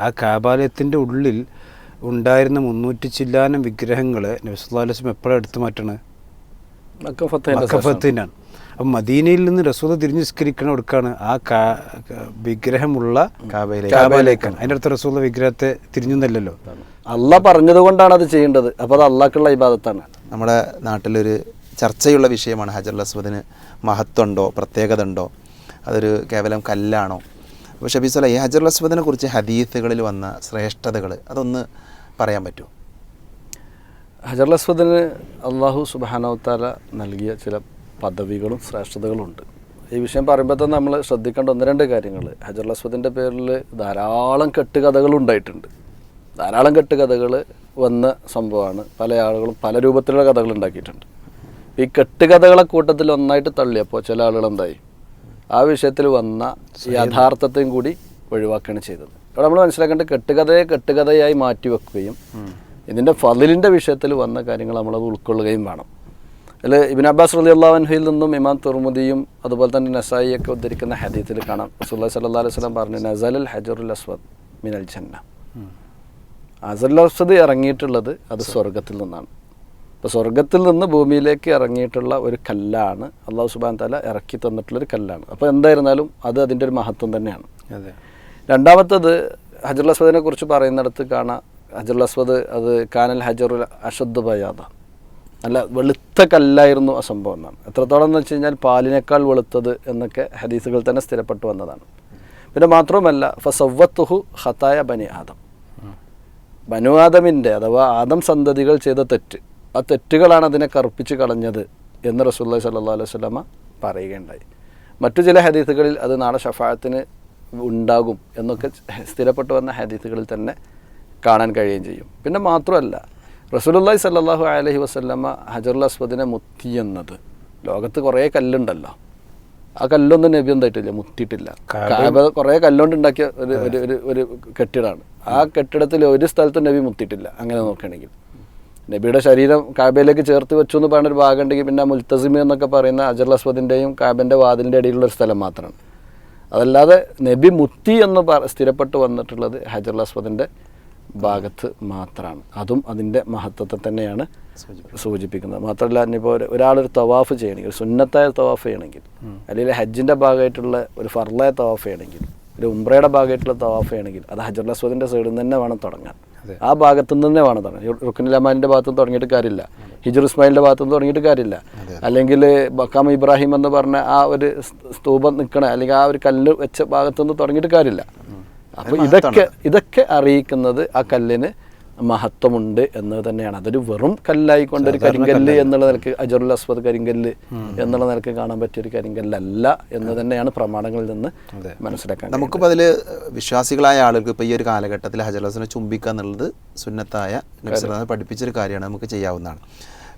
ആ കാബാലയത്തിന്റെ ഉള്ളിൽ ഉണ്ടായിരുന്ന മുന്നൂറ്റി ചില്ലാനം വിഗ്രഹങ്ങൾ നബിസ്വല്ലാസ്ലം എപ്പോഴാണ് എടുത്തു മാറ്റണത് മക്കഫത്തിനാണ്. അപ്പം മദീനയിൽ നിന്ന് റസൂദ തിരിഞ്ഞ് നിസ്കരിക്കണ എടുക്കാണ് ആ കാ വിഗ്രഹമുള്ള കാബയിലേക്ക്. കാബാലേക്കാണ് അതിന്റെ അടുത്ത് റസൂല വിഗ്രഹത്തെ തിരിഞ്ഞെന്നല്ലല്ലോ. അല്ല പറഞ്ഞത് കൊണ്ടാണ് അത് ചെയ്യേണ്ടത്. അപ്പോൾ അത് അള്ളാക്കുള്ള ഇബാദത്താണ്. നമ്മുടെ നാട്ടിലൊരു ചർച്ചയുള്ള വിഷയമാണ് ഹജർ അസ്വദിന് മഹത്വമുണ്ടോ പ്രത്യേകത ഉണ്ടോ അതൊരു കേവലം കല്ലാണോ? അപ്പോൾ ഷബീസ്വല ഈ ഹജർ അസ്വദിനെ കുറിച്ച് ഹദീസുകളിൽ വന്ന ശ്രേഷ്ഠതകൾ അതൊന്ന് പറയാൻ പറ്റുമോ? ഹജർ അസ്വദിന് അള്ളാഹു സുബാനവത്താല നൽകിയ ചില പദവികളും ശ്രേഷ്ഠതകളും ഉണ്ട് ഈ വിഷയം പറയുമ്പോൾ തന്നെ നമ്മൾ ശ്രദ്ധിക്കേണ്ട ഒന്ന് രണ്ട് കാര്യങ്ങൾ. ഹജർ അസ്വദിന്റെ പേരിൽ ധാരാളം കെട്ടുകഥകൾ ഉണ്ടായിട്ടുണ്ട്. ധാരാളം കെട്ടുകഥകൾ വന്ന സംഭവമാണ്. പല ആളുകളും പല രൂപത്തിലുള്ള കഥകൾ ഉണ്ടാക്കിയിട്ടുണ്ട്. ഈ കെട്ടുകഥകളെ കൂട്ടത്തിൽ ഒന്നായിട്ട് തള്ളിയപ്പോൾ ചില ആളുകൾ എന്തായി? ആ വിഷയത്തിൽ വന്ന യഥാർത്ഥത്തെയും കൂടി ഒഴിവാക്കുകയാണ് ചെയ്തത്. ഇവിടെ നമ്മൾ മനസ്സിലാക്കേണ്ട കെട്ടുകഥയെ കെട്ടുകഥയായി മാറ്റി വെക്കുകയും ഇതിന്റെ ഫതിലിന്റെ വിഷയത്തിൽ വന്ന കാര്യങ്ങൾ നമ്മളത് ഉൾക്കൊള്ളുകയും വേണം. അതിൽ ഇബിൻ അബ്ബാസ് റലി അള്ളാഹുഹയിൽ നിന്നും ഇമാം തുർമുദിയും അതുപോലെ തന്നെ നസായിയൊക്കെ ഉദ്ധരിക്കുന്ന ഹദീത്തിൽ കാണാം. റസൂല്ലാ സല്ലാ അലൈഹി സ്വലം പറഞ്ഞു നസൽ ഹജറുൽ അസ്വദ് മിനൽ ജന്ന. അസൽ അസ്വദ് ഇറങ്ങിയിട്ടുള്ളത് അത് സ്വർഗത്തിൽ നിന്നാണ്. അപ്പോൾ സ്വർഗത്തിൽ നിന്ന് ഭൂമിയിലേക്ക് ഇറങ്ങിയിട്ടുള്ള ഒരു കല്ലാണ് അള്ളാഹു സുബാൻ തല ഇറക്കി തന്നിട്ടുള്ളൊരു കല്ലാണ്. അപ്പോൾ എന്തായിരുന്നാലും അത് അതിന്റെ ഒരു മഹത്വം തന്നെയാണ്. അതെ. രണ്ടാമത്തത് ഹജറുൽ അസ്വദിനെ കുറിച്ച് പറയുന്നിടത്ത് കാണാം ഹജറുൽ അസ്വദ് അത് കാനൽ ഹജറുൽ അഷദ് ബയാദ. നല്ല വെളുത്ത കല്ലായിരുന്നു ആ സംഭവം എന്നാണ്. എത്രത്തോളം എന്ന് വെച്ച് കഴിഞ്ഞാൽ പാലിനേക്കാൾ വെളുത്തത് എന്നൊക്കെ ഹദീസുകൾ തന്നെ സ്ഥിരപ്പെട്ടു വന്നതാണ്. പിന്നെ മാത്രവുമല്ല ഫസവത്തുഹു ഹത്തായ ബനി ആദം. ബനു ആദമിന്റെ അഥവാ ആദം സന്തതികൾ ചെയ്ത തെറ്റ്. ആ തെറ്റുകളാണ് അതിനെ കറുപ്പിച്ച് കളഞ്ഞത് എന്ന് റസൂല്ലാ സല്ലാ അലൈഹി സ്വലമ പറയുകയുണ്ടായി. മറ്റു ചില ഹദീസുകളിൽ അത് നാളെ ഷഫായത്തിന് ഉണ്ടാകും എന്നൊക്കെ സ്ഥിരപ്പെട്ടു വന്ന ഹദീസുകളിൽ തന്നെ കാണാൻ കഴിയുകയും ചെയ്യും. പിന്നെ മാത്രമല്ല റസൂലുള്ളാഹി സല്ലാഹു അലഹി വസല്ലമ ഹജറുൽ അസ്വദിനെ മുത്തിയെന്നത് ലോകത്ത് കുറേ കല്ലുണ്ടല്ലോ. ആ കല്ലൊന്നും നബി എന്തായിട്ടില്ല മുത്തിയിട്ടില്ല. കാബ കുറേ കല്ലുകൊണ്ട് ഉണ്ടാക്കിയ ഒരു ഒരു ഒരു ഒരു കെട്ടിടമാണ്. ആ കെട്ടിടത്തിൽ ഒരു സ്ഥലത്തും നബി മുത്തിയിട്ടില്ല അങ്ങനെ നോക്കുകയാണെങ്കിൽ. നബിയുടെ ശരീരം കാബയിലേക്ക് ചേർത്ത് വെച്ചു എന്ന് പറയുന്ന ഒരു ഭാഗം ഉണ്ടെങ്കിൽ പിന്നെ മുൽത്തസിമി എന്നൊക്കെ പറയുന്ന അജർ അസ്വദിന്റെയും കാബന്റെ വാതിലിന്റെ ഇടയിലുള്ള ഒരു സ്ഥലം മാത്രമാണ്. അതല്ലാതെ നബി മുത്തി എന്ന് പറ സ്ഥിരപ്പെട്ട് വന്നിട്ടുള്ളത് ഹജർ അസ്വദിന്റെ ഭാഗത്ത് മാത്രമാണ്. അതും അതിന്റെ മഹത്വത്തെ തന്നെയാണ് സൂചിപ്പിക്കുന്നത്. മാത്രമല്ല ഇനിയിപ്പോൾ ഒരു ഒരാളൊരു തവാഫ് ചെയ്യണമെങ്കിൽ സുന്നത്തായ തവാഫ് ചെയ്യണമെങ്കിൽ അല്ലെങ്കിൽ ഹജ്ജിന്റെ ഭാഗമായിട്ടുള്ള ഒരു ഫർലായ തവാഫ് ചെയ്യണമെങ്കിൽ ഒരു ഉംറയുടെ ഭാഗമായിട്ടുള്ള തവാഫയാണെങ്കിൽ അത് ഹജർ അസ്വദിന്റെ സൈഡിൽ നിന്ന് തന്നെ വേണം തുടങ്ങാൻ. ആ ഭാഗത്തു നിന്ന് തന്നെ വേണം തുടങ്ങാൻ. റുക്കുനിൽ അമാനിന്റെ ഭാഗത്തു നിന്ന് തുടങ്ങിയിട്ട് കാര്യമില്ല. ഹിജുർ ഇസ്മായിലിന്റെ ഭാഗത്തു നിന്ന് തുടങ്ങിയിട്ട് കാര്യമില്ല. അല്ലെങ്കിൽ ബക്കാം ഇബ്രാഹിം എന്ന് പറഞ്ഞ ആ ഒരു സ്തൂപം നിൽക്കണ അല്ലെങ്കിൽ ആ ഒരു കല്ല് വെച്ച ഭാഗത്തു നിന്ന് തുടങ്ങിയിട്ട് കാര്യമില്ല. അപ്പോൾ ഇതൊക്കെ ഇതൊക്കെ അറിയിക്കുന്നത് ആ കല്ലിന് മഹത്വമുണ്ട് എന്നത് തന്നെയാണ്. അതൊരു വെറും കല്ലായിക്കൊണ്ട് ഒരു കരിങ്കല്ല് എന്നുള്ള നിലയ്ക്ക് അജറുൽ അസ്വദ് കരിങ്കല്ല് എന്നുള്ള നിലയ്ക്ക് കാണാൻ പറ്റിയ ഒരു കരിങ്കല്ലല്ല എന്ന് തന്നെയാണ് പ്രമാണങ്ങളിൽ നിന്ന് മനസ്സിലാക്കാൻ നമുക്കിപ്പോൾ അതിൽ വിശ്വാസികളായ ആളുകൾക്ക് ഇപ്പോൾ ഈ ഒരു കാലഘട്ടത്തിൽ ഹജറസിനെ ചുംബിക്കുക എന്നുള്ളത് സുന്നത്തായ പഠിപ്പിച്ചൊരു കാര്യമാണ് നമുക്ക് ചെയ്യാവുന്നതാണ്.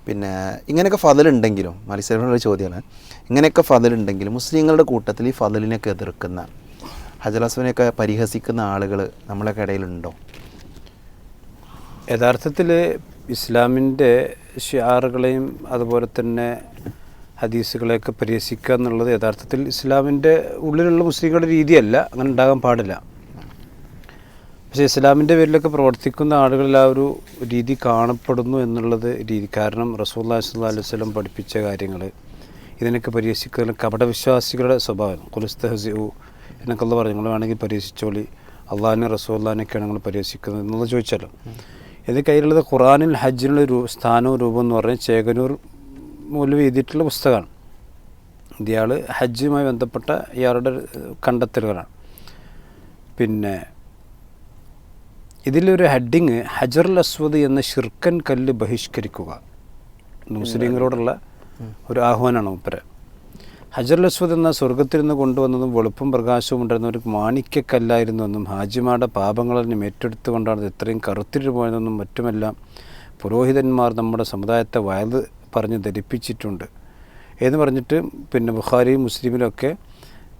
പിന്നെ ഇങ്ങനെയൊക്കെ ഫതിലുണ്ടെങ്കിലും മത്സരങ്ങളൊരു ചോദ്യമാണ്. ഇങ്ങനെയൊക്കെ ഫതിലുണ്ടെങ്കിലും മുസ്ലിങ്ങളുടെ കൂട്ടത്തിൽ ഈ ഫതിലിനൊക്കെ എതിർക്കുന്ന ഹജറസുവിനെയൊക്കെ പരിഹസിക്കുന്ന ആളുകൾ നമ്മളൊക്കെ ഇടയിലുണ്ടോ യഥാർത്ഥത്തിൽ ഇസ്ലാമിന്റെ ഷിയാറുകളെയും അതുപോലെ തന്നെ ഹദീസുകളെയൊക്കെ പരിഹസിക്കുക എന്നുള്ളത് യഥാർത്ഥത്തിൽ ഇസ്ലാമിന്റെ ഉള്ളിലുള്ള മുസ്ലിങ്ങളുടെ രീതിയല്ല. അങ്ങനെ ഉണ്ടാകാൻ പാടില്ല. പക്ഷേ ഇസ്ലാമിന്റെ പേരിലൊക്കെ പ്രവർത്തിക്കുന്ന ആളുകളിൽ ആ ഒരു രീതി കാണപ്പെടുന്നു എന്നുള്ളത് രീതി കാരണം റസൂല്ലാ സ്വല്ലാ അലൈഹി വസല്ലം പഠിപ്പിച്ച കാര്യങ്ങൾ. ഇതിനൊക്കെ പരിഹസിക്കുന്ന കപടവിശ്വാസികളുടെ സ്വഭാവം. കുലുസ്തഹസിഉ എന്നൊക്കെ ഉള്ള പറഞ്ഞു നിങ്ങൾ വേണമെങ്കിൽ പരിഹസിച്ചോളി. അള്ളാഹിനെ റസൂല്ലാനൊക്കെയാണ് നിങ്ങൾ പരിഹസിക്കുന്നത്. എന്നുള്ളത് ചോദിച്ചാലോ? ഇത് കയ്യിലുള്ളത് ഖുറാനിൽ ഹജ്ജിനുള്ള രൂ സ്ഥാനവും രൂപം എന്ന് പറഞ്ഞാൽ ചേകനൂർ മൂലം എഴുതിയിട്ടുള്ള പുസ്തകമാണ്. ഇയാൾ ഹജ്ജുമായി ബന്ധപ്പെട്ട ഇയാളുടെ കണ്ടെത്തലുകളാണ്. പിന്നെ ഇതിലൊരു ഹെഡിങ് ഹജറുൽ അസ്വദ് എന്ന ഷിർക്കൻ കല്ല് ബഹിഷ്കരിക്കുക. മുസ്ലിങ്ങളോടുള്ള ഒരു ആഹ്വാനമാണ് മുപ്പര. ഹജറുൽ അസ്വദ് എന്ന സ്വർഗത്തിൽ നിന്ന് കൊണ്ടുവന്നതും വെളുപ്പും പ്രകാശവും ഉണ്ടായിരുന്ന ഒരു മാണിക്യക്കല്ലായിരുന്നുവെന്നും ഹാജിമാരുടെ പാപങ്ങളെല്ലാം ഏറ്റെടുത്തുകൊണ്ടാണ് ഇത് ഇത്രയും കറുത്തിട്ട് പോയതെന്നും മറ്റുമെല്ലാം പുരോഹിതന്മാർ നമ്മുടെ സമുദായത്തെ വയത് പറഞ്ഞ് ധരിപ്പിച്ചിട്ടുണ്ട്. എന്ന് പറഞ്ഞിട്ട് പിന്നെ ബുഖാരിയും മുസ്ലിമിലൊക്കെ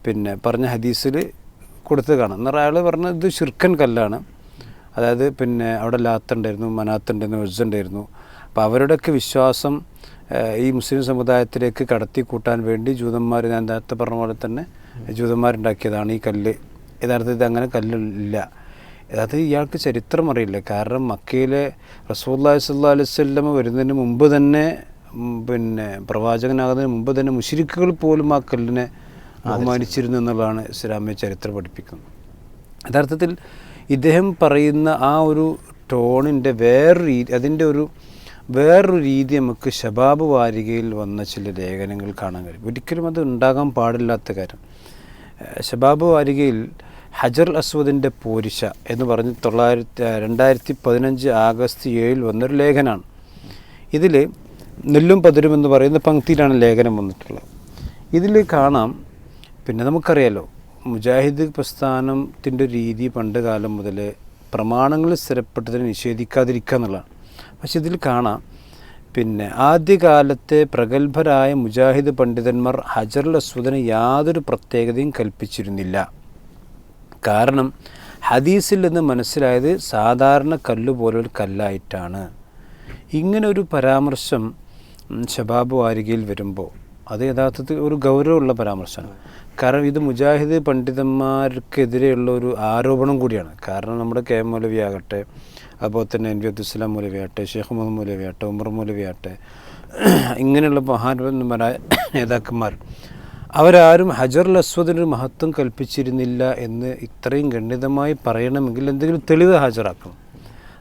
പിന്നെ പറഞ്ഞ ഹദീസിൽ കൊടുത്ത് കാണാം. എന്നാൽ അയാൾ പറഞ്ഞത് ഇത് ഷിർക്കൻ കല്ലാണ്. അതായത് പിന്നെ അവിടെ ലാത്തുണ്ടായിരുന്നു മനാത്തുണ്ടായിരുന്നു ഉജ്ജുണ്ടായിരുന്നു അപ്പോൾ അവരുടെയൊക്കെ വിശ്വാസം ഈ മുസ്ലിം സമുദായത്തിലേക്ക് കടത്തി കൂട്ടാൻ വേണ്ടി ജൂതന്മാർ ഞാൻ നേരത്തെ പറഞ്ഞ പോലെ തന്നെ ജൂതന്മാരുണ്ടാക്കിയതാണ് ഈ കല്ല്. യഥാർത്ഥത്തിൽ ഇത് അങ്ങനെ കല്ലില്ല. അത് ഇയാൾക്ക് ചരിത്രം അറിയില്ല. കാരണം മക്കയിലെ റസൂല്ലാ സല്ലാ അലൈവല്ലമ വരുന്നതിന് മുമ്പ് തന്നെ പിന്നെ പ്രവാചകനാകുന്നതിന് മുമ്പ് തന്നെ മുഷിരിക്കുകൾ പോലും ആ കല്ലിനെ ബഹുമാനിച്ചിരുന്നു എന്നുള്ളതാണ് ഇസ്ലാമിക ചരിത്രം പഠിപ്പിക്കുന്നത്. യഥാർത്ഥത്തിൽ ഇദ്ദേഹം പറയുന്ന ആ ഒരു ടോണിന്റെ വേറൊരു രീതി അതിന്റെ ഒരു വേറൊരു രീതി നമുക്ക് ശബാബ് വാരികയിൽ വന്ന ചില ലേഖനങ്ങൾ കാണാൻ കഴിയും. ഒരിക്കലും അത് ഉണ്ടാകാൻ പാടില്ലാത്ത കാര്യം. ശബാബ് വാരികയിൽ ഹജർ അസ്വദിന്റെ പോരിശ എന്ന് പറഞ്ഞ് തൊള്ളായിരത്തി രണ്ടായിരത്തി പതിനഞ്ച് ആഗസ്റ്റ് ഏഴിൽ വന്നൊരു ലേഖനമാണ് ഇതിൽ നെല്ലും പതിരും എന്ന് പറയുന്ന പങ്ക്തിയിലാണ് ലേഖനം വന്നിട്ടുള്ളത്. ഇതിൽ കാണാം പിന്നെ നമുക്കറിയാലോ മുജാഹിദ് പ്രസ്ഥാനത്തിന്റെ രീതി പണ്ട് കാലം മുതൽ പ്രമാണങ്ങൾ സ്ഥിരപ്പെട്ടതിനെ നിഷേധിക്കാതിരിക്കുക എന്നുള്ളതാണ്. പക്ഷെ ഇതിൽ കാണാം. പിന്നെ ആദ്യകാലത്തെ പ്രഗത്ഭരായ മുജാഹിദ് പണ്ഡിതന്മാർ ഹജറുൽ അസ്വദിന് യാതൊരു പ്രത്യേകതയും കൽപ്പിച്ചിരുന്നില്ല. കാരണം ഹദീസിൽ നിന്ന് മനസ്സിലായത് സാധാരണ കല്ല് പോലൊരു കല്ലായിട്ടാണ്. ഇങ്ങനെ ഒരു പരാമർശം ഷബാബ് വാരികയിൽ വരുമ്പോൾ അത് യഥാർത്ഥത്തിൽ ഒരു ഗൗരവമുള്ള പരാമർശമാണ്. കാരണം ഇത് മുജാഹിദ് പണ്ഡിതന്മാർക്കെതിരെയുള്ള ഒരു ആരോപണം കൂടിയാണ്. കാരണം നമ്മുടെ കെ എം മൗലവി ആകട്ടെ അതുപോലെ തന്നെ എൻ വി അബ്ദുസ്ലാം മൂലവിയാട്ടെ ഷെയ്ഖ് മുഹമ്മദ് മൂലവിയാട്ടെ ഉമർ മൂലവിയാട്ടെ ഇങ്ങനെയുള്ള മഹാന്മാരായ നേതാക്കന്മാർ അവരാരും ഹജറുൽ അസ്വദിനൊരു മഹത്വം കൽപ്പിച്ചിരുന്നില്ല എന്ന് ഇത്രയും ഗണ്ഡിതമായി പറയണമെങ്കിൽ എന്തെങ്കിലും തെളിവ് ഹാജരാക്കണം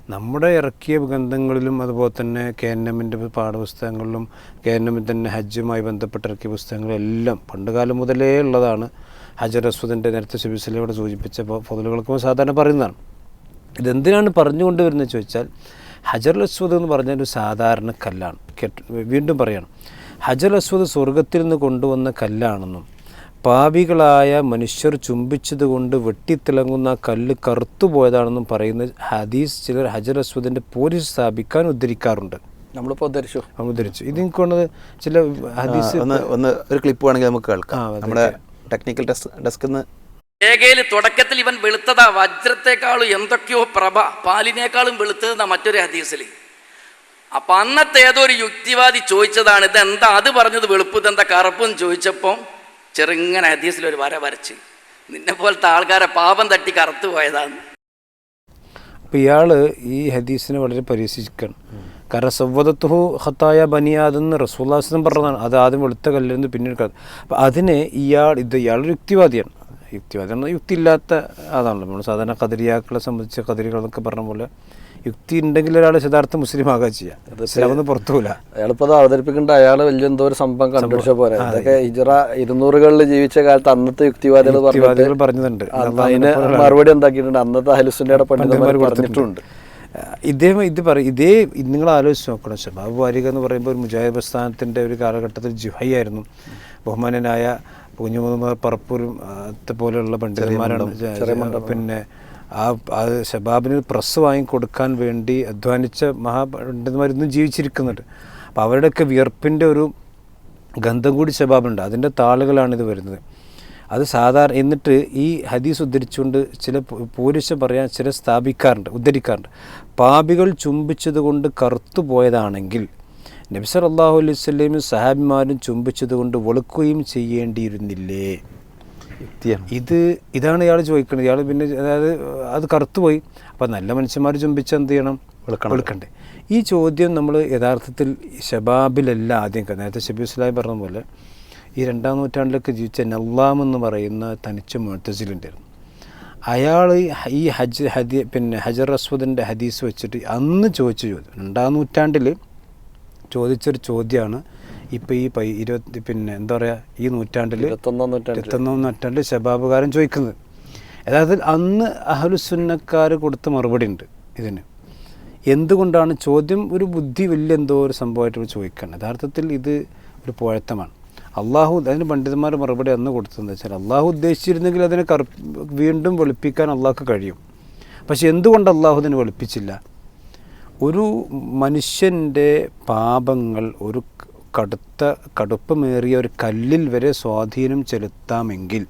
നമ്മുടെ ഇറക്കിയ ഗ്രന്ഥങ്ങളിലും അതുപോലെ തന്നെ കെ എൻ എമ്മിന്റെ പാഠപുസ്തകങ്ങളിലും കെ എൻ എമ്മിൽ തന്നെ ഹജ്ജുമായി ബന്ധപ്പെട്ട് ഇറക്കിയ പുസ്തകങ്ങളെല്ലാം പണ്ടുകാലം മുതലേ ഉള്ളതാണ് ഹജർ അസ്വദിന്റെ നേരത്തെ ഷബീസ്ലയോട് സൂചിപ്പിച്ച പൊതുലുകൾക്കും സാധാരണ പറയുന്നതാണ് ഇതെന്തിനാണ് പറഞ്ഞുകൊണ്ട് വരുന്നത് ചോദിച്ചാൽ ഹജർ അസ്വദ് എന്ന് പറഞ്ഞ ഒരു സാധാരണ കല്ലാണ്. കേട്ട് വീണ്ടും പറയണം ഹജർ അസ്വദ് സ്വർഗത്തിൽ നിന്ന് കൊണ്ടുവന്ന കല്ലാണെന്നും പാപികളായ മനുഷ്യർ ചുംബിച്ചതുകൊണ്ട് വെട്ടിത്തിളങ്ങുന്ന കല്ല് കറുത്തുപോയതാണെന്നും പറയുന്ന ഹദീസ് ചിലർ ഹജർ അസ്വദിന്റെ പോലീസ് സ്ഥാപിക്കാൻ ഉദ്ധരിക്കാറുണ്ട്. നമ്മളിപ്പോൾ ഉദ്ധരിച്ചു. നമ്മൾ ഉദ്ധരിച്ചു. ഇത് എനിക്ക് ചില ഹദീസ് ഒന്ന് ഒന്ന് ഒരു ക്ലിപ്പ് വേണമെങ്കിൽ നമുക്ക് കേൾക്കാം. നമ്മുടെ ടെക്നിക്കൽ ഡെസ്ക് ഡെസ്കിൽ നിന്ന് രേഖയിൽ തുടക്കത്തിൽ ഇവൻ വെളുത്തതാ വജ്രത്തെക്കാളും എന്തൊക്കെയോ പ്രഭ പാലിനേക്കാളും വെളുത്തതെന്നാ മറ്റൊരു ഹദീസിൽ അപ്പൊ അന്നത്തെ ഏതോ ഒരു യുക്തിവാദി ചോദിച്ചതാണ് ഇതെന്താ? അത് പറഞ്ഞത് വെളുപ്പ് ഇതെന്താ കറുപ്പെന്ന് ചോദിച്ചപ്പോൾ ചെറുങ്ങനെ ഹദീസിൽ ഒരു വര വരച്ച് നിന്നെ പോലത്തെ ആൾക്കാരെ പാപം തട്ടി കറുത്തു പോയതാണ്. അപ്പോൾ ഇയാൾ ഈ ഹദീസിനെ വളരെ പരീക്ഷിക്കണം കാരണം സവ്വദത്തുഹു ഹത്തായ ബനിയാതെന്ന് റസൂല്ലാസ്ലം പറഞ്ഞതാണ് അത് ആദ്യം വെളുത്ത കല്ലിൽ നിന്ന് പിന്നീട് അപ്പം അതിനെ ഇയാൾ ഇത് ഇയാളൊരു യുക്തിവാദിയാണ്. യുക്തിവാദി. യുക്തി ഇല്ലാത്ത അതാണല്ലോ നമ്മൾ സാധാരണ കതിരിയാക്കളെ സംബന്ധിച്ച് കതിരികൾ എന്നൊക്കെ പറഞ്ഞ പോലെ യുക്തി ഉണ്ടെങ്കിൽ ഒരാൾ യഥാർത്ഥ മുസ്ലിം ആകാൻ ചെയ്യാം ഇസ്ലാമൊന്നും പുറത്തു പോകില്ല അയാളിപ്പോൾ അവതരിപ്പിക്കേണ്ട അയാൾ വലിയ എന്തോ ഒരു സംഭവം കണ്ടുപിടിച്ച പോലെ അതൊക്കെ ഹിജറ ഇരുന്നൂറുകളിൽ ജീവിച്ച കാലത്ത് അന്നത്തെ യുക്തിവാദികൾ പറഞ്ഞിട്ടുണ്ട്. അതിന് മറുപടി എന്താക്കിയിട്ടുണ്ട്? അന്നത്തെ ഹലുസിന്റെ പണ്ഡിതന്മാർ പറഞ്ഞിട്ടുണ്ട്. ഇതേ ഇദ്ദേഹം ഇത് പറയും. ഇതേ നിങ്ങൾ ആലോചിച്ച് നോക്കണം. ശബാബ് വാരിക എന്ന് പറയുമ്പോൾ ഒരു മുജാഹിദ് പ്രസ്ഥാനത്തിന്റെ ഒരു കാലഘട്ടത്തിൽ ജുഹൈയായിരുന്നു ബഹുമാനനായ കുഞ്ഞുമുഹമ്മദ് പറപ്പൂരും പോലെയുള്ള പണ്ഡിതന്മാരാണ്. പിന്നെ ആ അത് ഷബാബിന് പ്രസ് വാങ്ങിക്കൊടുക്കാൻ വേണ്ടി അധ്വാനിച്ച മഹാപണ്ഡിതന്മാർ ഇന്നും ജീവിച്ചിരിക്കുന്നുണ്ട്. അപ്പോൾ അവരുടെയൊക്കെ വിയർപ്പിന്റെ ഒരു ഗന്ധം കൂടി ഷബാബുണ്ട് അതിന്റെ താളുകളാണ് ഇത് വരുന്നത്. അത് സാധാരണ എന്നിട്ട് ഈ ഹദീസ് ഉദ്ധരിച്ചുകൊണ്ട് ചില പൂരുഷ പറയാൻ ചില സ്ഥാപിക്കാറുണ്ട് ഉദ്ധരിക്കാറുണ്ട്. പാപികൾ ചുംബിച്ചതുകൊണ്ട് കറുത്തു പോയതാണെങ്കിൽ നബിസർ അള്ളാഹു അലൈഹി സ്വലൈമും സഹാബിമാരും ചുംബിച്ചതുകൊണ്ട് വെളുക്കുകയും ചെയ്യേണ്ടിയിരുന്നില്ലേ? ഇത് ഇതാണ് ഇയാൾ ചോദിക്കുന്നത് ഇയാൾ പിന്നെ അതായത് അത് കറുത്തുപോയി. അപ്പം നല്ല മനുഷ്യന്മാർ ചുംബിച്ച് എന്ത് ചെയ്യണം? വെളുക്കണം. വെളുക്കണ്ടേ. ഈ ചോദ്യം നമ്മൾ യഥാർത്ഥത്തിൽ ഷബാബിലല്ല ആദ്യം നേരത്തെ ഷബീ ഇസ്ലാം പറഞ്ഞ പോലെ ഈ രണ്ടാം നൂറ്റാണ്ടിലൊക്കെ ജീവിച്ച നല്ലാം എന്ന് പറയുന്ന തനിച്ച മുഴത്തസിലുണ്ടായിരുന്നു അയാൾ ഈ ഹജ് ഹദി പിന്നെ ഹജർ അസ്വദിന്റെ ഹദീസ് വെച്ചിട്ട് അന്ന് ചോദിച്ച ചോദ്യം. രണ്ടാം നൂറ്റാണ്ടിൽ ചോദിച്ചൊരു ചോദ്യമാണ് ഇപ്പോൾ ഈ പൈ ഇരുപത്തി പിന്നെ എന്താ പറയുക ഈ നൂറ്റാണ്ടിൽ ഇരുപത്തൊന്നാം നൂറ്റാണ്ടിൽ ഇരുപത്തൊന്നാം നൂറ്റാണ്ടിൽ ശബാബുകാരൻ ചോദിക്കുന്നത്. അതായത് അന്ന് അഹലുസുന്നക്കാർ കൊടുത്ത മറുപടി ഉണ്ട് ഇതിന്. എന്തുകൊണ്ടാണ്? ചോദ്യം ഒരു ബുദ്ധി വലിയ എന്തോ ഒരു സംഭവമായിട്ട് ചോദിക്കണം യഥാർത്ഥത്തിൽ ഇത് ഒരു പോഴത്തമാണ്. അള്ളാഹു അതിന് പണ്ഡിതന്മാർ മറുപടി അന്ന് കൊടുത്തതെന്ന് വെച്ചാൽ അള്ളാഹു ഉദ്ദേശിച്ചിരുന്നെങ്കിൽ അതിനെ കറു വീണ്ടും വെളുപ്പിക്കാൻ അള്ളാഹ്ക്ക് കഴിയും. പക്ഷെ എന്തുകൊണ്ട് അള്ളാഹു അതിനെ വെളുപ്പിച്ചില്ല? ഒരു മനുഷ്യന്റെ പാപങ്ങൾ ഒരു കടുത്ത കടുപ്പമേറിയ ഒരു കല്ലിൽ വരെ സ്വാധീനം ചെലുത്താമെങ്കിൽ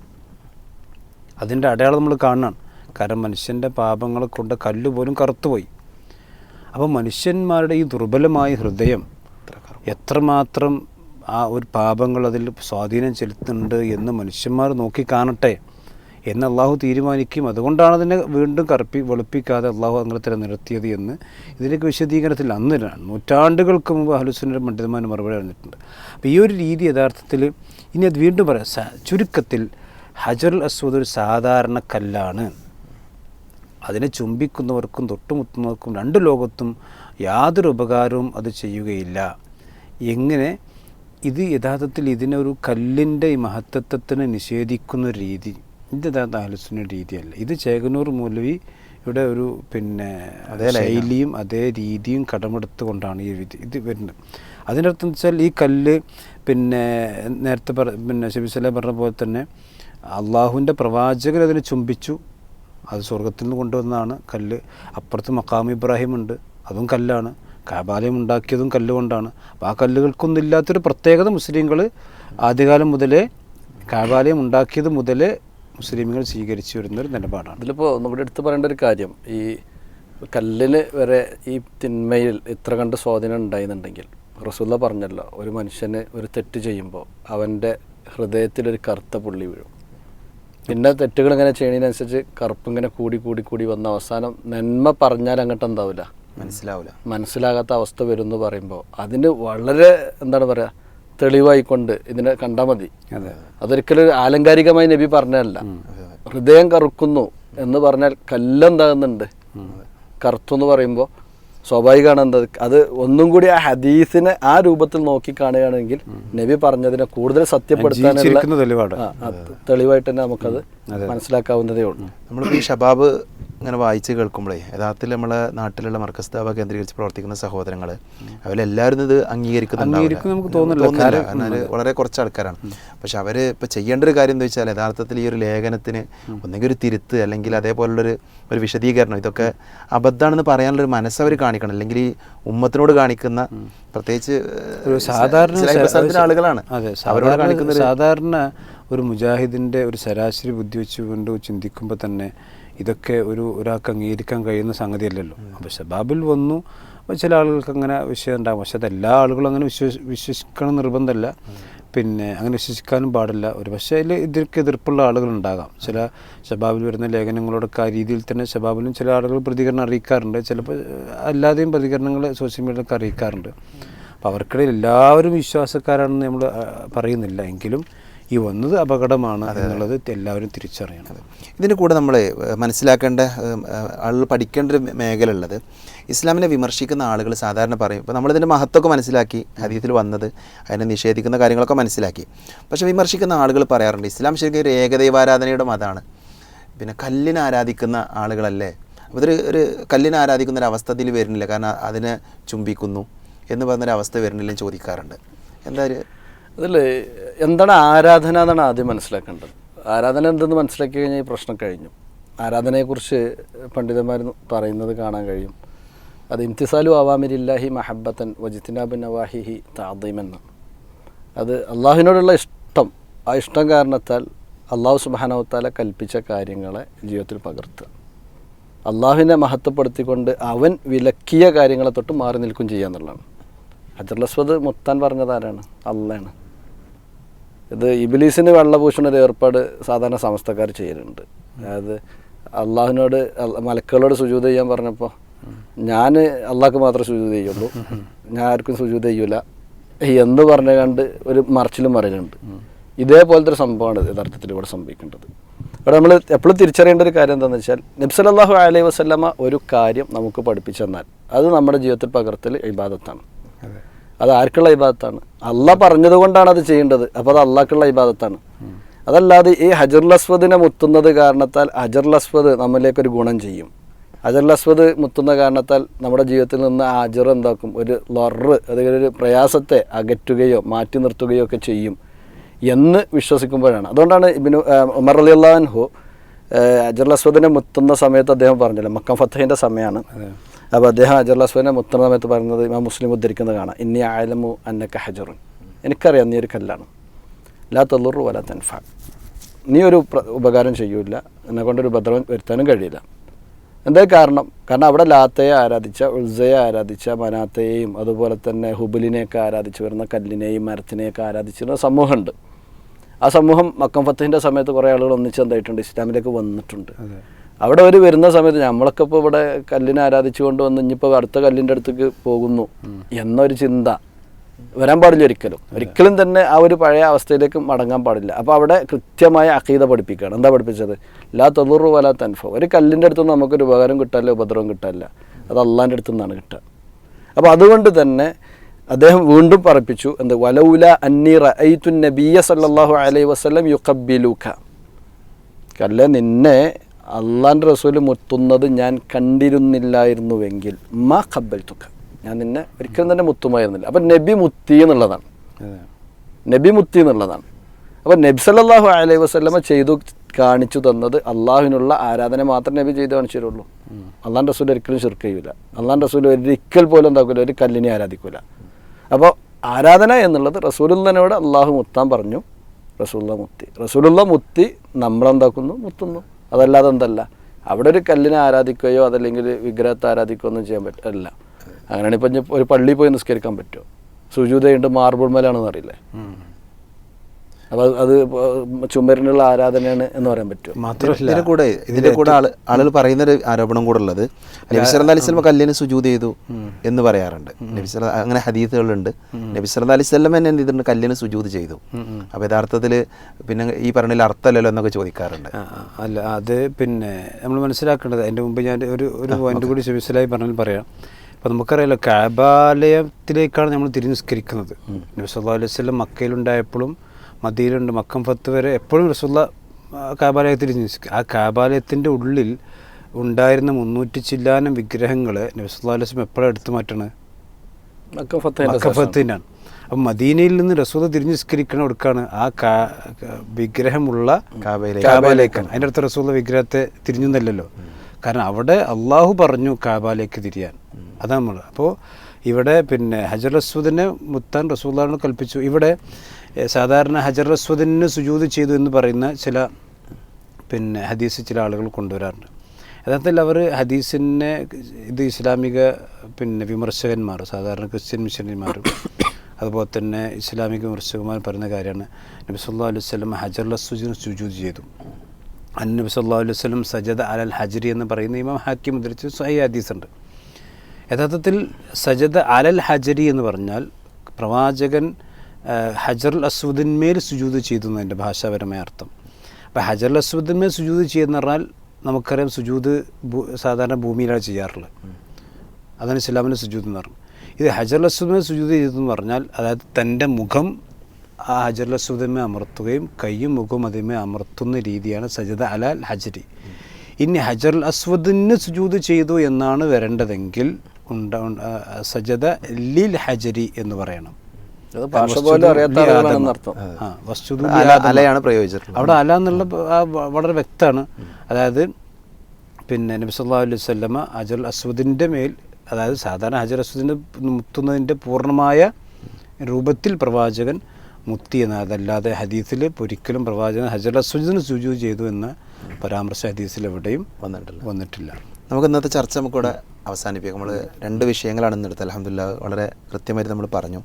അതിന്റെ അടയാളം നമ്മൾ കാണണം. കാരണം മനുഷ്യന്റെ പാപങ്ങളെ കൊണ്ട് കല്ല് പോലും കറുത്തുപോയി. അപ്പോൾ മനുഷ്യന്മാരുടെ ഈ ദുർബലമായ ഹൃദയം എത്രമാത്രം ആ ഒരു പാപങ്ങൾ അതിൽ സ്വാധീനം ചെലുത്തുന്നുണ്ട് എന്ന് മനുഷ്യന്മാർ നോക്കി കാണട്ടെ. എന്ന് അള്ളാഹു തീരുമാനിക്കും. അതുകൊണ്ടാണ് അതിനെ വീണ്ടും കറുപ്പി വെളുപ്പിക്കാതെ അള്ളാഹു അങ്ങനെ തന്നെ നിർത്തിയത് എന്ന് ഇതിലേക്ക് വിശദീകരണത്തിൽ അന്ന് നൂറ്റാണ്ടുകൾക്ക് മുമ്പ് അഹലുസുന്നയുടെ പണ്ഡിതന്മാർ മറുപടി പറഞ്ഞിട്ടുണ്ട്. അപ്പോൾ ഈ ഒരു രീതി യഥാർത്ഥത്തിൽ ഇനി അത് വീണ്ടും പറയാം. ചുരുക്കത്തിൽ ഹജറുൽ അസ്വദ് ഒരു സാധാരണ കല്ലാണ്. അതിനെ ചുംബിക്കുന്നവർക്കും തൊട്ടുമുത്തുന്നവർക്കും രണ്ട് ലോകത്തും യാതൊരു ഉപകാരവും അത് ചെയ്യുകയില്ല. എങ്ങനെ? ഇത് യഥാർത്ഥത്തിൽ ഇതിനൊരു കല്ലിന്റെ മഹത്വത്വത്തിനെ നിഷേധിക്കുന്ന രീതി. ഇത് ആലോചന രീതിയല്ല. ഇത് ചേകനൂർ മൗലവി ഇവിടെ ഒരു പിന്നെ അതേ ശൈലിയും അതേ രീതിയും കടമെടുത്തുകൊണ്ടാണ് ഈ വിധി ഇത് വരുന്നത്. അതിനർത്ഥം എന്ന് വെച്ചാൽ ഈ കല്ല് പിന്നെ നേരത്തെ പറ പിന്നെ ശബിസല പറഞ്ഞ പോലെ തന്നെ അള്ളാഹുവിന്റെ പ്രവാചകർ അതിനെ ചുംബിച്ചു. അത് സ്വർഗത്തിൽ നിന്ന് കൊണ്ടുവന്നതാണ് കല്ല്. അപ്പുറത്ത് മക്കാം ഇബ്രാഹിം ഉണ്ട് അതും കല്ലാണ്. കാബാലയം ഉണ്ടാക്കിയതും കല്ലുകൊണ്ടാണ് അപ്പോൾ ആ കല്ലുകൾക്കൊന്നും ഇല്ലാത്തൊരു പ്രത്യേകത മുസ്ലിങ്ങൾ ആദ്യകാലം മുതലേ കാബാലയം ഉണ്ടാക്കിയത് മുതലേ മുസ്ലിമുകൾ സ്വീകരിച്ചു വരുന്നൊരു നിലപാടാണ്. ഇതിലിപ്പോൾ നമ്മുടെ എടുത്ത് പറയേണ്ട ഒരു കാര്യം ഈ കല്ലിന് വരെ ഈ തിന്മയിൽ ഇത്ര കണ്ട് സ്വാധീനം ഉണ്ടായിരുന്നുണ്ടെങ്കിൽ റസൂല്ല പറഞ്ഞല്ലോ ഒരു മനുഷ്യന് ഒരു തെറ്റ് ചെയ്യുമ്പോൾ അവന്റെ ഹൃദയത്തിലൊരു കറുത്ത പുള്ളി വീഴും. പിന്നെ തെറ്റുകൾ ഇങ്ങനെ ചെയ്യണതിനനുസരിച്ച് കറുപ്പ് ഇങ്ങനെ കൂടി കൂടി കൂടി വന്ന അവസാനം നന്മ പറഞ്ഞാൽ അങ്ങോട്ട് എന്താവില്ല മനസ്സിലാവില്ല മനസ്സിലാകാത്ത അവസ്ഥ വരും എന്ന് പറയുമ്പോൾ അതിന് വളരെ എന്താണ് പറയുക തെളിവായിക്കൊണ്ട് ഇതിനെ കണ്ടാൽ മതി. അതെ അതൊരിക്കലും ആലങ്കാരികമായി നബി പറഞ്ഞതല്ല. ഹൃദയം കറുക്കുന്നു എന്ന് പറഞ്ഞാൽ കല്ലെന്താകുന്നുണ്ട്? കറുത്തു എന്ന് പറയുമ്പോൾ സ്വാഭാവികമാണ് എന്താ? അത് ഒന്നും കൂടി ആ ഹദീസിനെ ആ രൂപത്തിൽ നോക്കി കാണുകയാണെങ്കിൽ നബി പറഞ്ഞതിനെ കൂടുതൽ സത്യപ്പെടുത്താനുള്ള തെളിവായിട്ട് തന്നെ നമുക്കത് മനസ്സിലാക്കാവുന്നതേ ഉള്ളൂ. നമ്മളിപ്പോൾ ഈ ഷബാബ് ഇങ്ങനെ വായിച്ച് കേൾക്കുമ്പോഴേ യഥാർത്ഥത്തിൽ നമ്മളെ നാട്ടിലുള്ള മർക്കസ്താവ കേന്ദ്രീകരിച്ച് പ്രവർത്തിക്കുന്ന സഹോദരങ്ങൾ അവരെല്ലാവരും ഇത് അംഗീകരിക്കുന്നുണ്ടാവില്ല. വളരെ കുറച്ച് ആൾക്കാരാണ് പക്ഷെ അവർ ഇപ്പോൾ ചെയ്യേണ്ട ഒരു കാര്യം എന്താ വെച്ചാൽ യഥാർത്ഥത്തിൽ ഈ ഒരു ലേഖനത്തിന് ഒന്നെങ്കിൽ ഒരു തിരുത്ത് അല്ലെങ്കിൽ അതേപോലുള്ളൊരു ഒരു വിശദീകരണം ഇതൊക്കെ അബദ്ധമാണെന്ന് പറയാനുള്ളൊരു മനസ്സ് അവർ കാണിക്കണം. അല്ലെങ്കിൽ ഈ ഉമ്മത്തിനോട് കാണിക്കുന്ന പ്രത്യേകിച്ച് സാധാരണ ആളുകളാണ്. അവരോട് കാണിക്കുന്ന സാധാരണ ഒരു മുജാഹിദിന്റെ ഒരു ശരാശരി ബുദ്ധി വെച്ചുകൊണ്ട് ചിന്തിക്കുമ്പോൾ തന്നെ ഇതൊക്കെ ഒരു ഒരാൾക്ക് അംഗീകരിക്കാൻ കഴിയുന്ന സംഗതിയല്ലല്ലോ. അപ്പോൾ ഷബാബിൽ വന്നു. ചില ആളുകൾക്ക് അങ്ങനെ വിഷയം ഉണ്ടാകും പക്ഷെ അത് എല്ലാ ആളുകളും അങ്ങനെ വിശ്വസി വിശ്വസിക്കണം നിർബന്ധമല്ല പിന്നെ അങ്ങനെ വിശ്വസിക്കാനും പാടില്ല. ഒരു പക്ഷേ അതിൽ ഇതിലേക്ക് എതിർപ്പുള്ള ആളുകളുണ്ടാകാം ചില ഷബാബിൽ വരുന്ന ലേഖനങ്ങളോടൊക്കെ ആ രീതിയിൽ തന്നെ ഷബാബിലും ചില ആളുകൾ പ്രതികരണം അറിയിക്കാറുണ്ട്. ചിലപ്പോൾ അല്ലാതെയും പ്രതികരണങ്ങൾ സോഷ്യൽ മീഡിയയിലൊക്കെ അറിയിക്കാറുണ്ട്. അപ്പോൾ അവർക്കിടയിൽ എല്ലാവരും വിശ്വാസക്കാരാണെന്ന് നമ്മൾ പറയുന്നില്ല. എങ്കിലും ഈ വന്നത് അപകടമാണ് എന്നുള്ളത് എല്ലാവരും തിരിച്ചറിയണം. ഇതിന് കൂടെ നമ്മൾ മനസ്സിലാക്കേണ്ട ആളുകൾ പഠിക്കേണ്ട ഒരു മേഖല ഉള്ളത് ഇസ്ലാമിനെ വിമർശിക്കുന്ന ആളുകൾ സാധാരണ പറയും. ഇപ്പോൾ നമ്മളിതിന്റെ മഹത്വമൊക്കെ മനസ്സിലാക്കി ഹദീത്തിൽ വന്നത് അതിനെ നിഷേധിക്കുന്ന കാര്യങ്ങളൊക്കെ മനസ്സിലാക്കി. പക്ഷേ വിമർശിക്കുന്ന ആളുകൾ പറയാറുണ്ട് ഇസ്ലാം ശരിക്കും ഒരു ഏകദൈവാരാധനയുടെ മതമാണ്. പിന്നെ കല്ലിനെ ആരാധിക്കുന്ന ആളുകളല്ലേ? അപ്പോൾ ഇതൊരു ഒരു കല്ലിനെ ആരാധിക്കുന്ന ഒരു അവസ്ഥ ഇതിൽ വരുന്നില്ല. കാരണം അതിനെ ചുംബിക്കുന്നു എന്ന് പറഞ്ഞൊരു അവസ്ഥ വരുന്നില്ലെന്ന് ചോദിക്കാറുണ്ട്. എന്താ ഒരു അതിൽ എന്താണ് ആരാധന എന്നാണ് ആദ്യം മനസ്സിലാക്കേണ്ടത്. ആരാധന എന്തെന്ന് മനസ്സിലാക്കി കഴിഞ്ഞാൽ ഈ പ്രശ്നം കഴിഞ്ഞു. ആരാധനയെക്കുറിച്ച് പണ്ഡിതന്മാർ പറയുന്നത് കാണാൻ കഴിയും. അത് ഇംതിസാലു അവാമിരില്ലാഹി മഹബത്തൻ വജിത്തിനാബ് നവാഹിഹി താദീമെന്ന്. അത് അള്ളാഹുവിനോടുള്ള ഇഷ്ടം. ആ ഇഷ്ടം കാരണത്താൽ അള്ളാഹു സുബാനവത്താല കൽപ്പിച്ച കാര്യങ്ങളെ ജീവിതത്തിൽ പകർത്തുക. അള്ളാഹുവിനെ മഹത്വപ്പെടുത്തിക്കൊണ്ട് അവൻ വിലക്കിയ കാര്യങ്ങളെ തൊട്ട് മാറി നിൽക്കും ചെയ്യുക എന്നുള്ളതാണ്. ഹജറുൽ അസ്വദ് മുത്താൻ പറഞ്ഞത് ആരാണ്? അള്ളയാണ് ഇത് ഇബിലീസിന് വെള്ളപൂഷണ ഒരു ഏർപ്പാട് സാധാരണ സമസ്തക്കാർ ചെയ്യലുണ്ട്. അതായത് അള്ളാഹുവിനോട് മലക്കുകളോട് സുജൂത ചെയ്യാൻ പറഞ്ഞപ്പോൾ ഞാൻ അള്ളാഹ്ക്ക് മാത്രമേ സുജൂത ചെയ്യുള്ളൂ. ഞാൻ ആർക്കും സുജൂത ചെയ്യൂല. എന്ന് പറഞ്ഞ കണ്ട് ഒരു മറച്ചിലും മറയിലുണ്ട് ഇതേപോലത്തെ ഒരു സംഭവമാണ് യഥാർത്ഥത്തിൽ ഇവിടെ സംഭവിക്കേണ്ടത്. ഇവിടെ നമ്മൾ എപ്പോഴും തിരിച്ചറിയേണ്ട ഒരു കാര്യം എന്താണെന്ന് വെച്ചാൽ നബ്സലല്ലാഹു അലൈഹി വസല്ലമ ഒരു കാര്യം നമുക്ക് പഠിപ്പിച്ചു തന്നാൽ അത് നമ്മുടെ ജീവിതത്തിൽ പകർത്തൽ ഇബാദത്താണ്. അത് ആർക്കുള്ള ഇബാദത്താണ്. അല്ല പറഞ്ഞത് കൊണ്ടാണ് അത് ചെയ്യേണ്ടത്. അപ്പോൾ അത് അള്ളാഹ്ക്കുള്ള ഇബാദത്താണ്. അതല്ലാതെ ഈ ഹജറുൽ അസ്വദിനെ മുത്തുന്നത് കാരണത്താൽ ഹജറുൽ അസ്വദ് നമ്മളിലേക്ക് ഒരു ഗുണം ചെയ്യും. ഹജറുൽ അസ്വദ് മുത്തുന്ന കാരണത്താൽ നമ്മുടെ ജീവിതത്തിൽ നിന്ന് ആ ഹജർ എന്താക്കും? ഒരു ലൊറ് അതായത് ഒരു പ്രയാസത്തെ അകറ്റുകയോ മാറ്റി നിർത്തുകയോ ഒക്കെ ചെയ്യും എന്ന് വിശ്വസിക്കുമ്പോഴാണ്. അതുകൊണ്ടാണ് ഇബിനു ഉമർ അലി അള്ളാഹു ഹജറുൽ അസ്വദിനെ മുത്തുന്ന സമയത്ത് അദ്ദേഹം പറഞ്ഞല്ലോ മക്കം ഫത്തഹിന്റെ സമയമാണ്. അപ്പോൾ അദ്ദേഹം ഹജറുൽ അസ്വദിനെ മുത്തുന്ന സമയത്ത് പറയുന്നത് ഇമാം മുസ്ലിം ഉദ്ധരിക്കുന്നത് കാണാം. ഇന്നി ആലമു അന്നക്ക ഹജറുൻ. എനിക്കറിയാം നീ ഒരു കല്ലാണ്. ലാ തല്ലുറു വല തൻഫ. നീ ഒരു ഉപകാരം ചെയ്യൂല. എന്നെ കൊണ്ടൊരു ഉപദ്രവം വരുത്താനും കഴിയില്ല. എന്താ കാരണം? കാരണം അവിടെ ലാത്തയെ ആരാധിച്ച ഉൾസയെ ആരാധിച്ച മനാത്തയെയും അതുപോലെ തന്നെ ഹുബലിനെയൊക്കെ ആരാധിച്ച് വരുന്ന കല്ലിനെയും മരത്തിനെയൊക്കെ ആരാധിച്ചിരുന്ന സമൂഹമുണ്ട്. ആ സമൂഹം മക്കം ഫത്തിന്റെ സമയത്ത് കുറേ ആളുകൾ ഒന്നിച്ച് എന്തായിട്ടുണ്ട്? ഇസ്ലാമിലേക്ക് വന്നിട്ടുണ്ട്. അവിടെ അവർ വരുന്ന സമയത്ത് നമ്മളൊക്കെ ഇപ്പോൾ ഇവിടെ കല്ലിനെ ആരാധിച്ചുകൊണ്ട് വന്ന് ഇനിയിപ്പോൾ അടുത്ത കല്ലിന്റെ അടുത്തേക്ക് പോകുന്നു എന്നൊരു ചിന്ത വരാൻ പാടില്ല ഒരിക്കലും. ഒരിക്കലും തന്നെ ആ ഒരു പഴയ അവസ്ഥയിലേക്ക് മടങ്ങാൻ പാടില്ല. അപ്പോൾ അവിടെ കൃത്യമായ അക്കീത പഠിപ്പിക്കുകയാണ് എന്താ പഠിപ്പിച്ചത്? ലാ തൊണ്ണൂറ് വല തൻഫ. ഒരു കല്ലിന്റെ അടുത്തുനിന്ന് നമുക്കൊരു ഉപകാരം കിട്ടാല്ല ഉപദ്രവം കിട്ടാല്ല അത് അള്ളാന്റെ അടുത്തു നിന്നാണ് കിട്ടുക. അപ്പോൾ അതുകൊണ്ട് തന്നെ അദ്ദേഹം വീണ്ടും പറപ്പിച്ചു എന്ത്? വലൗല അന്നി റഅയ്തു നബിയ സല്ലല്ലാഹു അലൈഹി വസല്ലം യുഖബ്ബിലുക. കല്ല നിന്നെ അള്ളാന്റെ റസൂൽ മുത്തുന്നത് ഞാൻ കണ്ടിരുന്നില്ലായിരുന്നുവെങ്കിൽ മാ കബൽ തുക്ക ഞാൻ നിന്നെ ഒരിക്കലും തന്നെ മുത്തുമായിരുന്നില്ല. അപ്പം നബി മുത്തി എന്നുള്ളതാണ്. നബി മുത്തി എന്നുള്ളതാണ്. അപ്പം നബി സല്ലാഹു അലൈഹി വസല്ലമ ചെയ്തു കാണിച്ചു തന്നത് അള്ളാഹുവിനുള്ള ആരാധന മാത്രം നബി ചെയ്ത് കാണിച്ചു തരുള്ളൂ. അള്ളാൻ റസൂൽ ഒരിക്കലും ശിർക്ക് ചെയ്യൂല. അള്ളാൻ റസൂൽ ഒരിക്കൽ പോലും എന്താക്കില്ല ഒരു കല്ലിനെ ആരാധിക്കൂല. അപ്പോൾ ആരാധന എന്നുള്ളത് റസൂലുള്ളനോട് അള്ളാഹു മുത്താൻ പറഞ്ഞു. റസൂലുള്ള മുത്തി. റസൂലുള്ള മുത്തി നമ്മളെന്താക്കുന്നു? മുത്തുന്നു. അതല്ലാതെ എന്തല്ല. അവിടെ ഒരു കല്ലിനെ ആരാധിക്കുകയോ അതല്ലെങ്കിൽ വിഗ്രഹത്തെ ആരാധിക്കുകയോ ഒന്നും ചെയ്യാൻ പറ്റില്ല അങ്ങനെയാണ് ഇപ്പം ഒരു പള്ളിയിൽ പോയി നിസ്കരിക്കാൻ പറ്റുമോ? സുജൂതയുണ്ട് മാർബിൾ മലയാണെന്ന് അറിയില്ലേ? അപ്പോൾ അത് ചുമരിനുള്ള ആരാധനയാണ് എന്ന് പറയാൻ പറ്റും മാത്രമല്ല ഇതിന്റെ കൂടെ ഇതിന്റെ കൂടെ ആൾ ആളുകൾ പറയുന്ന ഒരു ആരോപണം കൂടെ ഉള്ളത്. നബിസറ അലൈഹി സ്വലമ കല്ലിന് സുജൂത് ചെയ്തു എന്ന് പറയാറുണ്ട്. നബിസ് അങ്ങനെ ഹദീസുകളുണ്ട്. നബിസറ അലൈഹി സ്വലം തന്നെ എന്ത് ചെയ്തിട്ടുണ്ട്? കല്ലിന് സുജൂത് ചെയ്തു. അപ്പൊ യഥാർത്ഥത്തിൽ പിന്നെ ഈ പറഞ്ഞതിൽ അർത്ഥമല്ലല്ലോ എന്നൊക്കെ ചോദിക്കാറുണ്ട്. അല്ല അത് പിന്നെ നമ്മൾ മനസ്സിലാക്കേണ്ടത് അതിന്റെ മുമ്പ് ഞാൻ ഒരു ഒരു പോയിന്റ് കൂടി മനസ്സിലായി പറഞ്ഞാൽ പറയാം. അപ്പോൾ നമുക്കറിയാലോ കാബാലയത്തിലേക്കാണ് നമ്മൾ തിരിഞ്ഞുസ്കരിക്കുന്നത് നബി സല്ലാ അലൈഹി വസല്ലം മക്കയിലുണ്ടായപ്പോഴും മദീലുണ്ട് മക്കം ഫത്ത് വരെ എപ്പോഴും റസുല്ല കാബാലയത്തിൽ തിരിഞ്ഞു ആ കാബാലയത്തിന്റെ ഉള്ളിൽ ഉണ്ടായിരുന്ന മുന്നൂറ്റി ചില്ലാനം വിഗ്രഹങ്ങൾ നബിസുല്ലാ വസല്ലം എപ്പോഴാണ് എടുത്തു മാറ്റണത് മക്കഫത്തിനാണ് അപ്പം മദീനയിൽ നിന്ന് റസൂദ് തിരിഞ്ഞ് നിസ്കരിക്കണ എടുക്കാണ് ആ കാ- വിഗ്രഹമുള്ള കാബാലേക്കാണ് അതിന്റെ അടുത്ത് റസൂദ് വിഗ്രഹത്തെ തിരിഞ്ഞെന്നല്ലോ കാരണം അവിടെ അള്ളാഹു പറഞ്ഞു കാബാലേക്ക് തിരിയാൻ. അതാണ് നമ്മൾ അപ്പോൾ ഇവിടെ പിന്നെ ഹജർ റസൂദിനെ മുത്താൻ റസൂദാണ് കൽപ്പിച്ചു. ഇവിടെ സാധാരണ ഹജർ അസ്വദിന് സുജൂത് ചെയ്തു എന്ന് പറയുന്ന ചില പിന്നെ ഹദീസ് ചില ആളുകൾ കൊണ്ടുവരാറുണ്ട്. യഥാർത്ഥത്തിൽ അവർ ഹദീസിനെ ഇത് ഇസ്ലാമിക പിന്നെ വിമർശകന്മാർ സാധാരണ ക്രിസ്ത്യൻ മിഷനറിമാരും അതുപോലെ തന്നെ ഇസ്ലാമിക വിമർശകന്മാർ പറയുന്ന കാര്യമാണ് നബി സല്ലാ അലൈഹി വല്ലം ഹജർ അസുജിന് സുജൂദ് ചെയ്തു. അൻ നബി സല്ലാ അലൈഹി സ്വലം സജദ അലൽ ഹജരി എന്ന് പറയുന്ന ഇമാം ഹാക്കി മുദ്രിച്ച് ഹദീസ് ഉണ്ട്. യഥാർത്ഥത്തിൽ സജദ അലൽ ഹജരി എന്ന് പറഞ്ഞാൽ പ്രവാചകൻ ഹജറുൽ അസ്വദിന്മേൽ സുജൂത് ചെയ്തു എന്നതിന്റെ ഭാഷാപരമായ അർത്ഥം. അപ്പോൾ ഹജറുൽ അസ്വദിന്മേൽ സുജൂത് ചെയ്യുന്ന പറഞ്ഞാൽ നമുക്കറിയാം സുജൂത് സാധാരണ ഭൂമിയിലാണ് ചെയ്യാറുള്ളത്. അതാണ് ഇസ്ലാമിന്റെ സുജൂത് എന്ന് പറഞ്ഞു ഇത് ഹജറുൽ അസ്വദിന്മേൽ സുജൂത് ചെയ്തെന്ന് പറഞ്ഞാൽ അതായത് തന്റെ മുഖം ആ ഹജറുൽ അസ്വദിന്മേ അമർത്തുകയും കൈയും മുഖവും അതിന്മേ അമർത്തുന്ന രീതിയാണ് സജദ അലാൽ ഹജരി. ഇനി ഹജറുൽ അസ്വദിന് സുജൂത് ചെയ്തു എന്നാണ് വരേണ്ടതെങ്കിൽ ഉണ്ട- സജദ ലിൽ ഹജരി എന്ന് പറയണം. അലയാണ് പ്രയോഗിച്ചിട്ടുള്ളത്. അവിടെ അല എന്നുള്ള വളരെ വ്യക്തമാണ്. അതായത് പിന്നെ നബി സല്ലല്ലാഹു അലൈഹി വസല്ലമ ഹജർ അസ്വദിന്റെ മേൽ അതായത് സാധാരണ ഹജർ അസ്വദിന്റെ മുത്തുന്നതിന്റെ പൂർണമായ രൂപത്തിൽ പ്രവാചകൻ മുത്തി എന്ന അതല്ലാതെ ഹദീസിൽ ഒരിക്കലും പ്രവാചകൻ ഹജർ അസ്വദിന് സുജു ചെയ്തു എന്ന പരാമർശ ഹദീസിൽ എവിടെയും വന്നിട്ടില്ല. വന്നിട്ടില്ല. നമുക്ക് ഇന്നത്തെ ചർച്ച നമുക്കിവിടെ അവസാനിപ്പിക്കാം. നമ്മൾ രണ്ട് വിഷയങ്ങളാണ് ഇന്നെടുത്തത് അലഹമില്ല വളരെ കൃത്യമായിട്ട് നമ്മൾ പറഞ്ഞു.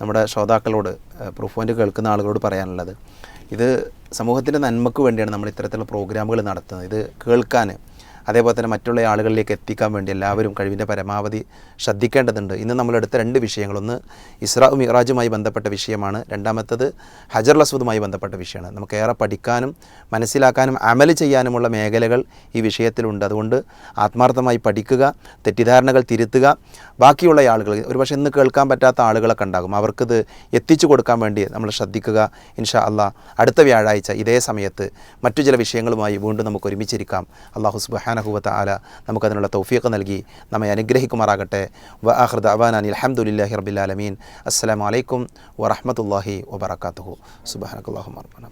നമ്മുടെ ശ്രോതാക്കളോട് പ്രൂഫ് പോയിന്റ് കേൾക്കുന്ന ആളുകളോട് പറയാനുള്ളത്. ഇത് സമൂഹത്തിന്റെ നന്മയ്ക്ക് വേണ്ടിയാണ് നമ്മൾ ഇത്തരത്തിലുള്ള പ്രോഗ്രാമുകൾ നടത്തുന്നത്. ഇത് കേൾക്കാൻ അതേപോലെ തന്നെ മറ്റുള്ള ആളുകളിലേക്ക് എത്തിക്കാൻ വേണ്ടി എല്ലാവരും കഴിവിന്റെ പരമാവധി ശ്രദ്ധിക്കേണ്ടതുണ്ട്. ഇന്ന് നമ്മളെടുത്ത രണ്ട് വിഷയങ്ങൾ. ഒന്ന് ഇസ്രാ മിറാജുമായി ബന്ധപ്പെട്ട വിഷയമാണ്. രണ്ടാമത്തത് ഹജർ ലസ്വദുമായി ബന്ധപ്പെട്ട വിഷയമാണ്. നമുക്ക് ഏറെ പഠിക്കാനും മനസ്സിലാക്കാനും അമൽ ചെയ്യാനുമുള്ള മേഖലകൾ ഈ വിഷയത്തിലുണ്ട്. അതുകൊണ്ട് ആത്മാർത്ഥമായി പഠിക്കുക തെറ്റിദ്ധാരണകൾ തിരുത്തുക. ബാക്കിയുള്ള ആളുകൾ ഒരുപക്ഷെ ഇന്ന് കേൾക്കാൻ പറ്റാത്ത ആളുകളൊക്കെ ഉണ്ടാകും. അവർക്കിത് എത്തിച്ചു കൊടുക്കാൻ വേണ്ടി നമ്മൾ ശ്രദ്ധിക്കുക. ഇൻഷാ അള്ളാ അടുത്ത വ്യാഴാഴ്ച ഇതേ സമയത്ത് മറ്റു ചില വിഷയങ്ങളുമായി വീണ്ടും നമുക്ക് ഒരുമിച്ചിരിക്കാം. അള്ളാഹു സുബാനഹുവത്ത ആല നമുക്കതിനുള്ള തൗഫീഖ് നൽകി നമ്മെ അനുഗ്രഹിക്കുമാറാകട്ടെ വ ആഹൃദ അവാനാൻ അലഹമുല്ലാഹി റബിലാലമീൻ അസ്സലാമു അലൈക്കും വറഹമത്തല്ലാഹി വബർക്കാത്തുഹു സുബാനക്കല്ലാഹു മർബന